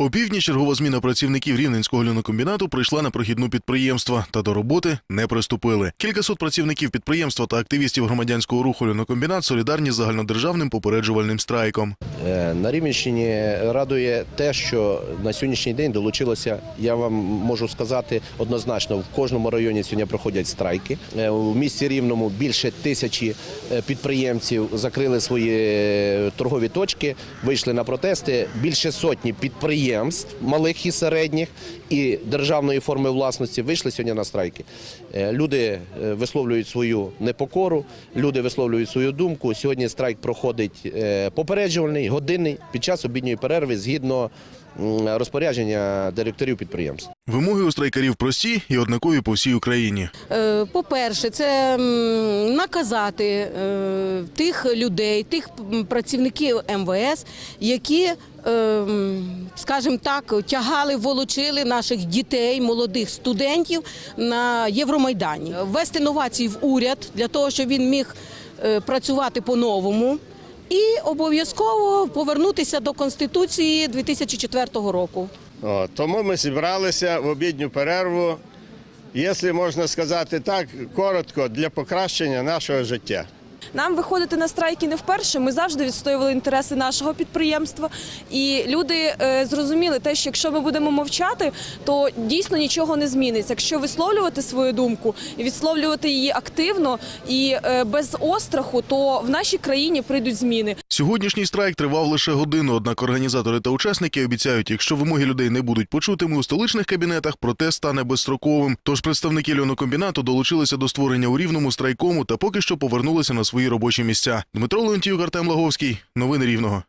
О півдні чергова зміна працівників рівненського льонокомбінату прийшла на прохідну підприємства та до роботи не приступили. Кількасот працівників підприємства та активістів громадянського руху льонокомбінат солідарні з загальнодержавним попереджувальним страйком. Е, На Рівненщині радує те, що на сьогоднішній день долучилося, я вам можу сказати однозначно, в кожному районі сьогодні проходять страйки. Е, У місті Рівному більше тисячі е, підприємців закрили свої торгові точки, вийшли на протести. Більше сотні підприємств, малих і середніх, і державної форми власності вийшли сьогодні на страйки. Люди висловлюють свою непокору, люди висловлюють свою думку. Сьогодні страйк проходить попереджувальний, годинний під час обідньої перерви згідно розпорядження директорів підприємств. Вимоги у страйкарів прості і однакові по всій Україні. Е, По-перше, це наказати е, тих людей, тих працівників МВС, які, е, скажімо так, тягали, волочили наших дітей, молодих студентів на Євромайдані, ввести новації в уряд для того, щоб він міг працювати по-новому. І обов'язково повернутися до конституції 2004 року. О, тому ми зібралися в обідню перерву, якщо можна сказати так, коротко, для покращення нашого життя. Нам виходити на страйки не вперше. Ми завжди відстоювали інтереси нашого підприємства. І люди е, зрозуміли те, що якщо ми будемо мовчати, то дійсно нічого не зміниться. Якщо висловлювати свою думку і висловлювати її активно і е, без остраху, то в нашій країні прийдуть зміни. Сьогоднішній страйк тривав лише годину, однак організатори та учасники обіцяють, якщо вимоги людей не будуть почутими у столичних кабінетах, протест стане безстроковим. Тож представники льонокомбінату долучилися до створення у рівному страйкому та поки що повернулися на свої робочі місця. Дмитро Леонтіюк, Артем Лаговський. Новини Рівного.